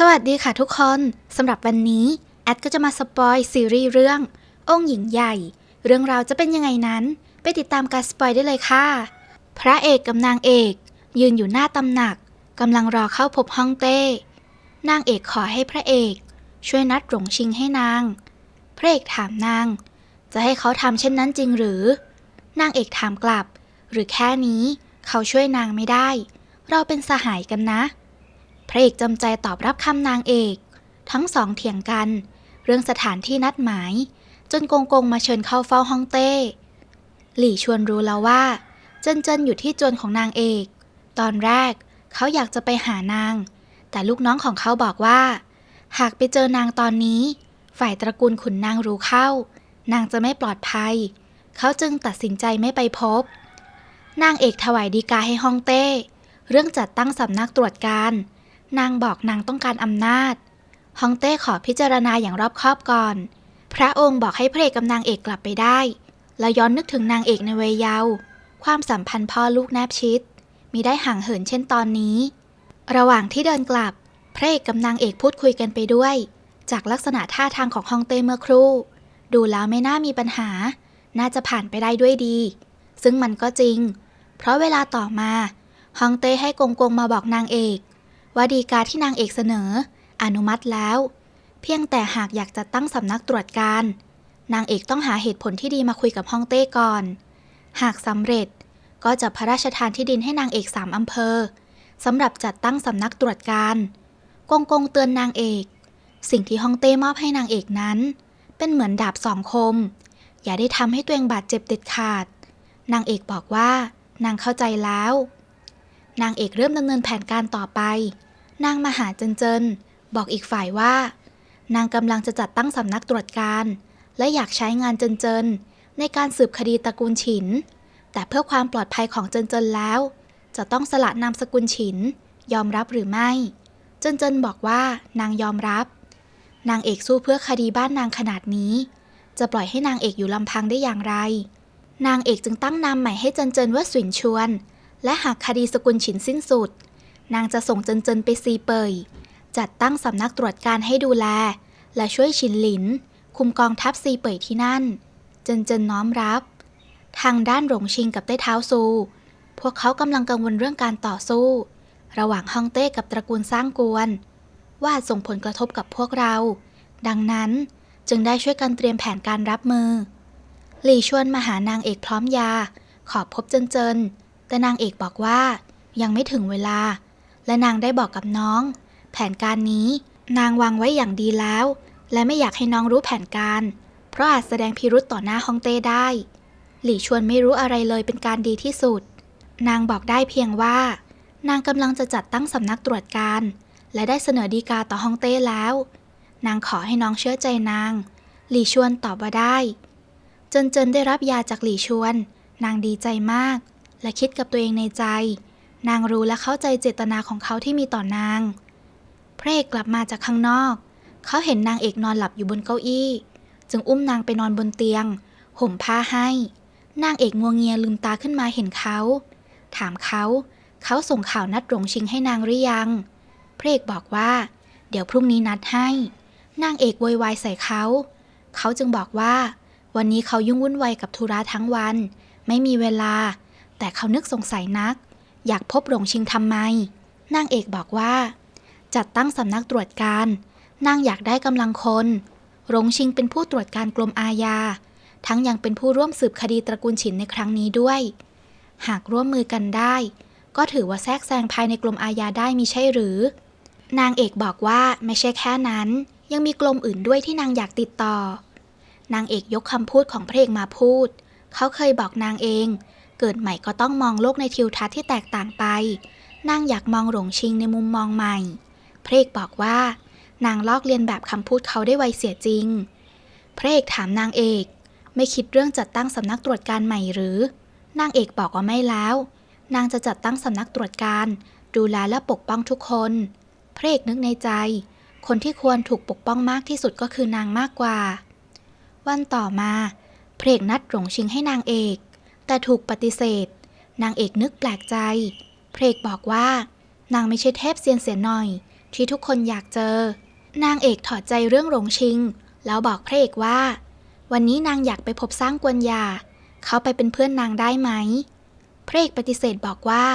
สวัสดีค่ะทุกคนสำหรับวันนี้ แอดก็จะมาสปอยซีรีส์เรื่อง องค์หญิงใหญ่ เรื่องราวจะเป็นยังไงนั้น ไปติดตามการสปอยได้เลยค่ะ พระเอกกับนางเอก ยืนอยู่หน้าตำหนักกำลังรอเข้าพบฮ่องเต้ นางเอกขอให้พระเอก ช่วยนัดหลงชิงให้นาง พระเอกถามนาง จะให้เขาทำเช่นนั้นจริงหรือ นางเอกถามกลับ หรือแค่นี้ เขาช่วยนางไม่ได้ เราเป็นสหายกันนะ พระเอกจำใจตอบรับคำนางเอก ทั้งสองเถียงกัน เรื่องสถานที่นัดหมาย จนกงกงมาเชิญเข้าเฝ้าฮ่องเต้ หลี่ชวนรู้แล้วว่า เจินเจินอยู่ที่จวนของนางเอก ตอนแรกเขาอยากจะไปหานาง แต่ลูกน้องของเขาบอกว่า หากไปเจอนางตอนนี้ ฝ่ายตระกูลขุนนางรู้เข้า นางจะไม่ปลอดภัย เขาจึงตัดสินใจไม่ไปพบ นางเอกถวายดีกาให้ฮ่องเต้ เรื่องจัดตั้งสำนักตรวจการ นางบอกนางต้องการอำนาจ ฮองเต้ขอพิจารณาอย่างรอบคอบก่อน พระองค์บอกให้พระเอกกับนางเอกกลับไปได้ แล้วย้อนนึกถึงนางเอกในวัยเยาว์ ความสัมพันธ์พ่อลูกแนบชิดมีได้ห่างเหินเช่นตอนนี้ ระหว่างที่เดินกลับ พระเอกกับนางเอกพูดคุยกันไปด้วย จากลักษณะท่าทางของฮองเต้เมื่อครู่ ดูแล้วไม่น่ามีปัญหา น่าจะผ่านไปได้ด้วยดี ซึ่งมันก็จริง เพราะเวลาต่อมา ฮองเต้ให้กงกงมาบอกนางเอก ว่าดีกาที่นางเอกเสนอ อนุมัติแล้ว เพียงแต่หากอยากจะตั้งสำนักตรวจการ นางเอกต้องหาเหตุผลที่ดีมาคุยกับฮ่องเต้ก่อน หากสำเร็จก็จะพระราชทานที่ดินให้นางเอกสามอำเภอสำหรับจัดตั้งสำนักตรวจการกงกงเตือนนางเอก สิ่งที่ฮ่องเต้มอบให้นางเอกนั้น เป็นเหมือนดาบสองคม อย่าได้ทำให้ตัวเองบาดเจ็บเด็ดขาด นางเอกบอกว่านางเข้าใจแล้ว นางเอกเริ่มดำเนินแผนการต่อไป นางมาหาเจินเจินบอกอีกฝ่ายว่า นางกำลังจะจัดตั้งสำนักตรวจการ และอยากใช้งานเจินเจินในการสืบคดีตระกูลฉิน แต่เพื่อความปลอดภัยของเจินเจินแล้ว จะต้องสละนามสกุลฉิน ยอมรับหรือไม่ เจินเจินบอกว่านางยอมรับ นางเอกสู้เพื่อคดีบ้านนางขนาดนี้ จะปล่อยให้นางเอกอยู่ลำพังได้อย่างไร นางเอกจึงตั้งนามใหม่ให้เจินเจินว่าสวินชวน และหากคดีสกุลฉินสิ้นสุด นางจะส่งเจินเจินไปซีเปย จัดตั้งสำนักตรวจการให้ดูแล และช่วยฉินหลิน คุมกองทัพซีเปยที่นั่น เจินเจินน้อมรับ ทางด้านหลงชิงกับเต้เท้าซู พวกเขากำลังกังวลเรื่องการต่อสู้ ระหว่างฮ่องเต้กับตระกูลสร้างกวน ว่าส่งผลกระทบกับพวกเรา ดังนั้นจึงได้ช่วยกันเตรียมแผนการรับมือ หลี่ชวนมาหานางเอกพร้อมยา ขอพบเจินเจิน แต่นางเอกบอกว่ายังไม่ถึงเวลา และนางได้บอกกับน้อง แผนการนี้ นางวางไว้อย่างดีแล้ว และไม่อยากให้น้องรู้แผนการ เพราะอาจแสดงพิรุษต่อหน้าฮองเต้ได้ หลี่ชวนไม่รู้อะไรเลยเป็นการดีที่สุด นางบอกได้เพียงว่า นางกำลังจะจัดตั้งสำนักตรวจการ และได้เสนอดีกาต่อฮองเต้แล้ว นางขอให้น้องเชื่อใจนาง หลี่ชวนตอบว่าได้จนเจินได้รับยาจากหลี่ชวน นางดีใจมาก และคิดกับตัวเองในใจ นางรู้และเข้าใจเจตนาของเขาที่มีต่อนาง พระเอกกลับมาจากข้างนอก เขาเห็นนางเอกนอนหลับอยู่บนเก้าอี้ จึงอุ้มนางไปนอนบนเตียง ห่มผ้าให้ นางเอกงัวงเงียลืมตาขึ้นมาเห็นเขา ถามเขา เขาส่งข่าวนัดหลงชิงให้นางหรือยัง พระเอกบอกว่า เดี๋ยวพรุ่งนี้นัดให้ นางเอกโวยวายใส่เขา เขาจึงบอกว่า วันนี้เขายุ่งวุ่นวายกับธุระทั้งวัน ไม่มีเวลา แต่เขานึกสงสัยนัก อยากพบหลงชิงทำไม นางเอกบอกว่า จัดตั้งสำนักตรวจการ นางอยากได้กำลังคนหลงชิงเป็นผู้ตรวจการกรมอาญา ทั้งยังเป็นผู้ร่วมสืบคดีตระกูลฉินในครั้งนี้ด้วย หากร่วมมือกันได้ ก็ถือว่าแทรกแซงภายในกรมอาญาได้มีใช่หรือ นางเอกบอกว่าไม่ใช่แค่นั้น ยังมีกรมอื่นด้วยที่นางอยากติดต่อ นางเอกยกคำพูดของพระเอกมาพูด เขาเคยบอกนางเอง เกิดใหม่ก็ต้องมองโลกในทิวทัศน์ที่แตกต่างไป นางอยากมองหลงชิงในมุมมองใหม่ พระเอกบอกว่า นางลอกเลียนแบบคำพูดเขาได้ไวเสียจริง พระเอกถามนางเอก ไม่คิดเรื่องจัดตั้งสำนักตรวจการใหม่หรือ นางเอกบอกว่าไม่แล้ว นางจะจัดตั้งสำนักตรวจการ ดูแลและปกป้องทุกคน พระเอกนึกในใจ คนที่ควรถูกปกป้องมากที่สุดก็คือนางมากกว่า วันต่อมา พระเอกนัดหลงชิงให้นางเอก แต่ถูกปฏิเสธ นางเอกนึกแปลกใจ เพระเอกบอกว่า นางไม่ใช่เทพเซียนเสียหน่อย ที่ทุกคนอยากเจอ นางเอกถอดใจเรื่องหลงชิง แล้วบอกพระเอกว่า วันนี้นางอยากไปพบสร้างกวนยา เขาไปเป็นเพื่อนนางได้ไหมพระเอกปฏิเสธบอกว่า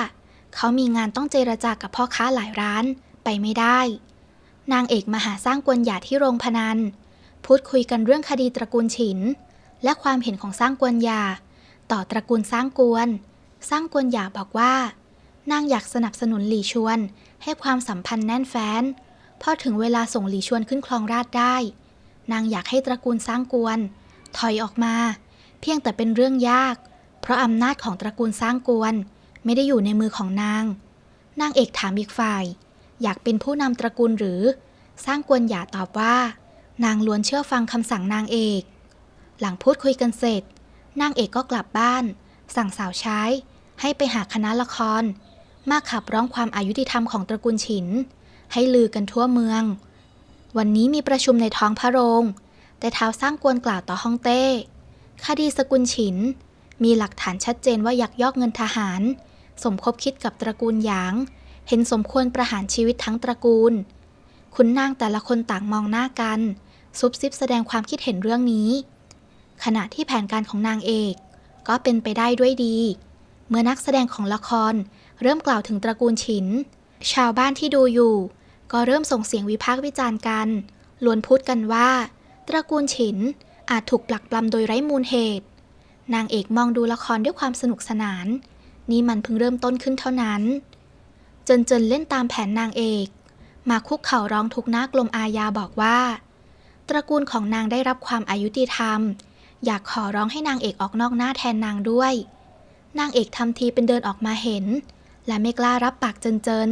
เขามีงานต้องเจรจากับพ่อค้าหลายร้านไปไม่ได้ นางเอกมาหาสร้างกวนหยาที่โรงพนัน พูดคุยกันเรื่องคดีตระกูลฉิน และความเห็นของสร้างกวนหยา ต่อตระกูลสร้างกวน สร้างกวนหยาบอกว่า นางอยากสนับสนุนหลี่ชวน ให้ความสัมพันธ์แน่นแฟ้น พอถึงเวลาส่งหลี่ชวนขึ้นคลองราชได้ นางอยากให้ตระกูลสร้างกวน ถอยออกมา เพียงแต่เป็นเรื่องยาก เพราะอำนาจของตระกูลสร้างกวน ไม่ได้อยู่ในมือของนาง นางเอกถามอีกฝ่าย อยากเป็นผู้นำตระกูลหรือ สร้างกวนหยาตอบว่า นางล้วนเชื่อฟังคำสั่งนางเอก หลังพูดคุยกันเสร็จ นางเอกก็กลับบ้าน สั่งสาวใช้ให้ไปหาคณะละคร มาขับร้องความอายุติธรรมของตระกูลฉิน ให้ลือกันทั่วเมือง วันนี้มีประชุมในท้องพระโรง แต่เท้าสร้างกวนกล่าวต่อฮ่องเต้ คดีสกุลฉิน มีหลักฐานชัดเจนว่ายักยอกเงินทหาร สมคบคิดกับตระกูลหยาง เห็นสมควรประหารชีวิตทั้งตระกูลขุนนางแต่ละคนต่างมองหน้ากัน ซุบซิบแสดงความคิดเห็นเรื่องนี้ ขณะที่แผนการของนางเอก ก็เป็นไปได้ด้วยดี เมื่อนักแสดงของละครเริ่มกล่าวถึงตระกูลฉิน ชาวบ้านที่ดูอยู่ ก็เริ่มส่งเสียงวิพากษ์วิจารณ์กันล้วนพูดกันว่า ตระกูลฉินอาจถูกปลักปลำโดยไร้มูลเหตุ นางเอกมองดูละครด้วยความสนุกสนาน นี่มันเพิ่งเริ่มต้นขึ้นเท่านั้น เจินเจินเล่นตามแผนนางเอก มาคุกเข่าร้องทุกหน้ากลมอาญาบอกว่า ตระกูลของนางได้รับความอายุติธรรม อยากขอร้องให้นางเอกออกนอกหน้าแทนนางด้วย นางเอกทำทีเป็นเดินออกมาเห็น และไม่กล้ารับปากเจินเจิน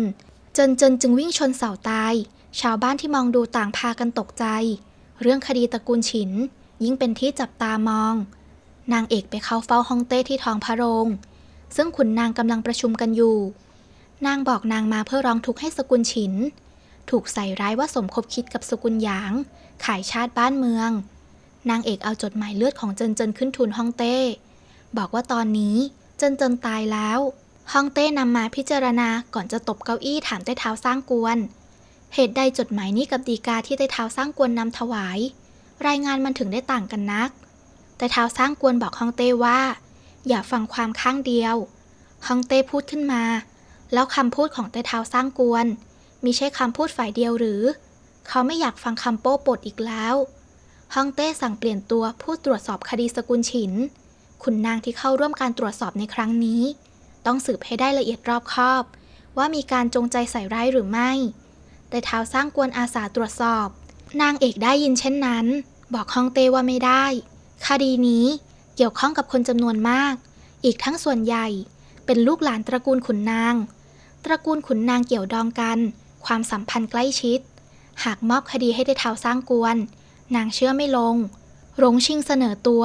เจินเจินจึงวิ่งชนเสาตาย ชาวบ้านที่มองดูต่างพากันตกใจ เรื่องคดีตระกูลฉิน ยิ่งเป็นที่จับตามอง นางเอกไปเข้าเฝ้าฮ่องเต้ที่ท้องพระโรง ซึ่งขุนนางกำลังประชุมกันอยู่ นางบอกนางมาเพื่อร้องทุกข์ให้สกุลฉิน ถูกใส่ร้ายว่าสมคบคิดกับสกุลหยาง ขายชาติบ้านเมือง นางเอกเอาจดหมายเลือดของเจินเจินขึ้นทูลฮ่องเต้ บอกว่าตอนนี้เจินเจินตายแล้วฮ่องเต้นำมาพิจารณาก่อนจะตบเก้าอี้ถามใต้เท้าสร้างกวน เหตุใดจดหมายนี้กับดีกาที่ใต้เท้าสร้างกวนนำถวาย รายงานมันถึงได้ต่างกันนัก แต่เท้าสร้างกวนบอกฮ่องเต้ว่า อย่าฟังความข้างเดียวฮ่องเต้พูดขึ้นมา แล้วคำพูดของใต้เท้าสร้างกวนมีใช่คำพูดฝ่ายเดียวหรือ เขาไม่อยากฟังคำโป้ปดอีกแล้ว ฮ่องเต้สั่งเปลี่ยนตัวผู้ตรวจสอบคดีสกุลฉินขุนนางที่เข้าร่วมการตรวจสอบในครั้งนี้ ต้องสืบให้ได้ละเอียดรอบคอบ ว่ามีการจงใจใส่ร้ายหรือไม่ แต่เท้าสร้างกวนอาสาตรวจสอบ นางเอกได้ยินเช่นนั้น บอกฮ่องเต้ว่าไม่ได้ คดีนี้เกี่ยวข้องกับคนจำนวนมาก อีกทั้งส่วนใหญ่เป็นลูกหลานตระกูลขุนนาง ตระกูลขุนนางเกี่ยวดองกัน ความสัมพันธ์ใกล้ชิด หากมอบคดีให้ได้เท้าสร้างกวน นางเชื่อไม่ลง หลงชิงเสนอตัว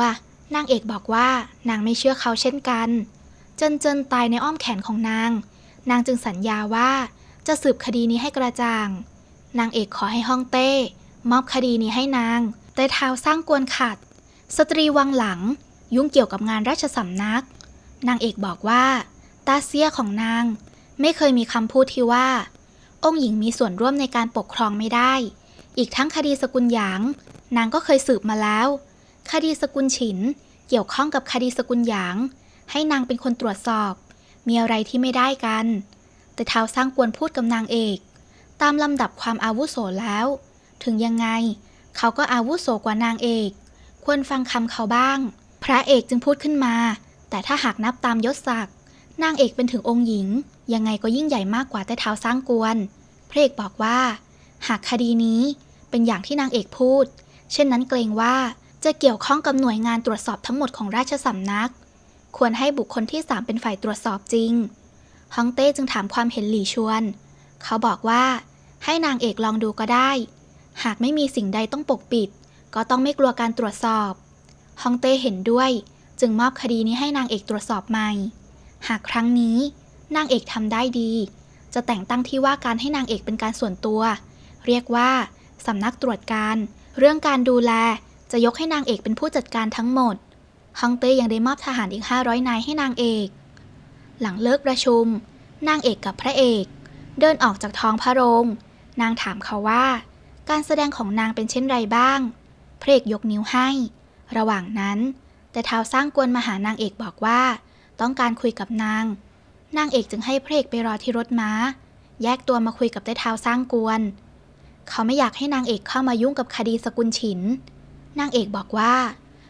นางเอกบอกว่านางไม่เชื่อเขาเช่นกัน เจินเจินตายในอ้อมแขนของนาง นางจึงสัญญาว่าจะสืบคดีนี้ให้กระจ่าง นางเอกขอให้ฮ่องเต้ มอบคดีนี้ให้นาง แต่เท้าสร้างกวนขัด สตรีวังหลัง ยุ่งเกี่ยวกับงานราชสำนัก นางเอกบอกว่า ตาเซียของนาง ไม่เคยมีคำพูดที่ว่า องค์หญิงมีส่วนร่วมในการปกครองไม่ได้ อีกทั้งคดีสกุลหยาง นางก็เคยสืบมาแล้ว คดีสกุลฉิน เกี่ยวข้องกับคดีสกุลหยาง ให้นางเป็นคนตรวจสอบ มีอะไรที่ไม่ได้กัน แต่เท้าสร้างกวนพูดกับนางเอก ตามลำดับความอาวุโสแล้ว ถึงยังไง เขาก็อาวุโสกว่านางเอก ควรฟังคำเขาบ้าง พระเอกจึงพูดขึ้นมา แต่ถ้าหากนับตามยศศักดิ์นางเอกเป็นถึงองค์หญิง ยังไงก็ยิ่งใหญ่มากกว่าแต่เท้าสร้างกวน พระเอกบอกว่า หากคดีนี้เป็นอย่างที่นางเอกพูด เช่นนั้นเกรงว่าจะเกี่ยวข้องกับหน่วยงานตรวจสอบทั้งหมดของราชสำนัก ควรให้บุคคลที่สามเป็นฝ่ายตรวจสอบจริง ฮองเต้จึงถามความเห็นหลี่ชวน เขาบอกว่า ให้นางเอกลองดูก็ได้ หากไม่มีสิ่งใดต้องปกปิด ก็ต้องไม่กลัวการตรวจสอบ ฮองเต้เห็นด้วย จึงมอบคดีนี้ให้นางเอกตรวจสอบใหม่ หากครั้งนี้นางเอกทำได้ดี จะแต่งตั้งที่ว่าการให้นางเอกเป็นการส่วนตัว เรียกว่าสำนักตรวจการ เรื่องการดูแลจะยกให้นางเอกเป็นผู้จัดการทั้งหมดฮ่องเต้ยังได้มอบทหารอีก 500 นายให้นางเอก หลังเลิกประชุม นางเอกกับพระเอก เดินออกจากท้องพระโรง นางถามเขาว่า การแสดงของนางเป็นเช่นไรบ้าง พระเอกยกนิ้วให้ ระหว่างนั้น แต่ท้าวสร้างกวนมาหานางเอกบอกว่า ต้องการคุยกับนาง นางเอกจึงให้พระเอกไปรอที่รถม้า แยกตัวมาคุยกับได้เท้าวสร้างกวน เขาไม่อยากให้นางเอกเข้ามายุ่งกับคดีสกุลฉิน นางเอกบอกว่า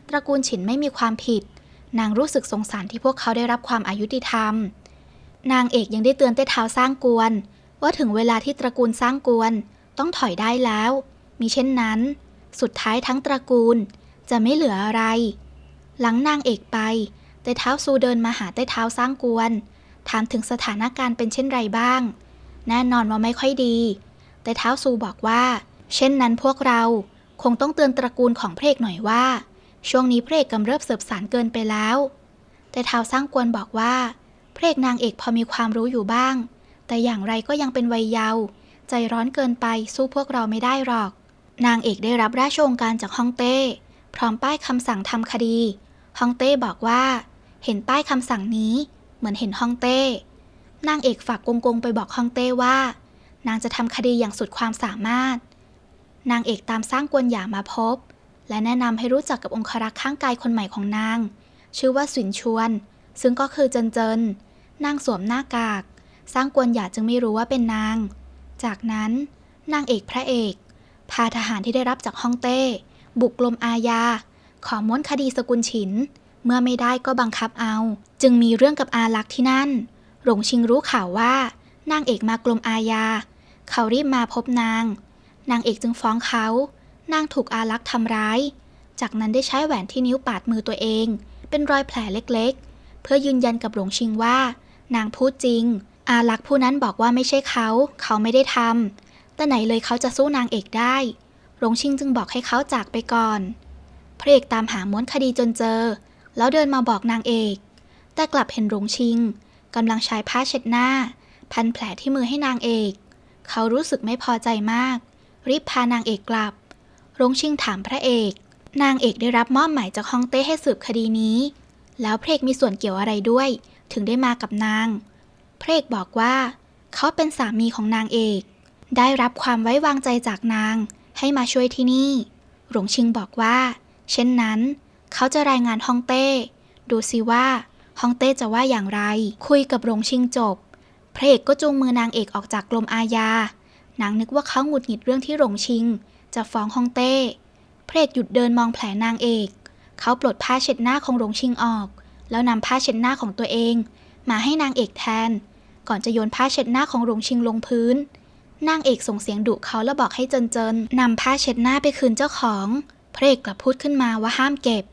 ตระกูลฉินไม่มีความผิด นางรู้สึกสงสารที่พวกเขาได้รับความอายุติธรรม นางเอกยังได้เตือนเต้เท้าสร้างกวน ว่าถึงเวลาที่ตระกูลสร้างกวน ต้องถอยได้แล้ว มิเช่นนั้น สุดท้ายทั้งตระกูลจะไม่เหลืออะไร หลังนางเอกไป เต้เท้าซูเดินมาหาเต้เท้าสร้างกวน ถามถึงสถานการณ์เป็นเช่นไรบ้าง แน่นอนว่าไม่ค่อยดี แต่เท้าซูบอกว่า เช่นนั้นพวกเราคงต้องเตือนตระกูลของพระเอกหน่อยว่า ช่วงนี้พระเอกกำเริบเสบสารเกินไปแล้ว แต่เท้าสร้างกวนบอกว่าพระเอกนางเอกพอมีความรู้อยู่บ้าง แต่อย่างไรก็ยังเป็นวัยเยาว์ใจร้อนเกินไปสู้พวกเราไม่ได้หรอก นางเอกได้รับราชโองการจากฮ่องเต้ พร้อมป้ายคำสั่งทำคดีฮ่องเต้บอกว่า เห็นป้ายคำสั่งนี้ เหมือนเห็นฮ่องเต้ นางเอกฝากกงกงไปบอกฮ่องเต้ว่า นางจะทำคดีอย่างสุดความสามารถ นางเอกตามสร้างกวนหยามาพบ และแนะนำให้รู้จักกับองครักษ์ข้างกายคนใหม่ของนาง ชื่อว่าสินชวน ซึ่งก็คือเจินเจินนางสวมหน้ากาก สร้างกวนหยาจึงไม่รู้ว่าเป็นนาง จากนั้น นางเอกพระเอก พาทหารที่ได้รับจากฮ่องเต้ บุกกลมอาญา ขอม้วนคดีสกุลฉิน เมื่อไม่ได้ก็บังคับเอา จึงมีเรื่องกับอาลักษ์ที่นั่น หลงชิงรู้ข่าวว่านางเอกมากลมอาญา เขารีบมาพบนาง นางเอกจึงฟ้องเขา นางถูกอาลักษ์ทำร้าย จากนั้นได้ใช้แหวนที่นิ้วปาดมือตัวเอง เป็นรอยแผลเล็กๆ เพื่อยืนยันกับหลงชิงว่า นางพูดจริง อาลักษ์ผู้นั้นบอกว่าไม่ใช่เขา เขาไม่ได้ทำ แต่ไหนเลยเขาจะสู้นางเอกได้ หลงชิงจึงบอกให้เขาจากไปก่อน พระเอกตามหาม้วนคดีจนเจอ แล้วเดินมาบอกนางเอก แต่กลับเห็นหลงชิงกำลังใช้ผ้าเช็ดหน้า พันแผลที่มือให้นางเอก เขารู้สึกไม่พอใจมาก รีบพานางเอกกลับหลงชิงถามพระเอก นางเอกได้รับมอบหมายจากฮ่องเต้ให้สืบคดีนี้ แล้วพระเอกมีส่วนเกี่ยวอะไรด้วย ถึงได้มากับนาง พระเอกบอกว่า เขาเป็นสามีของนางเอก ได้รับความไว้วางใจจากนาง ให้มาช่วยที่นี่ หลงชิงบอกว่า เช่นนั้น เขาจะรายงานฮ่องเต้ ดูสิว่าฮ่องเต้จะว่าอย่างไร คุยกับหลงชิงจบ พระเอกก็จูงมือนางเอกออกจากกรมอาญานางนึกว่าเขาหงุดหงิดเรื่องที่หลงชิง จะฟ้องฮองเต้ พระเอกหยุดเดินมองแผลนางเอก เขาปลดผ้าเช็ดหน้าของหลงชิงออก แล้วนำผ้าเช็ดหน้าของตัวเอง มาให้นางเอกแทน ก่อนจะโยนผ้าเช็ดหน้าของหลงชิงลงพื้น นางเอกส่งเสียงดุเขาแล้วบอกให้เจินเจินนำผ้าเช็ดหน้าไปคืนเจ้าของ พระเอกกลับพูดขึ้นมาว่าห้ามเก็บ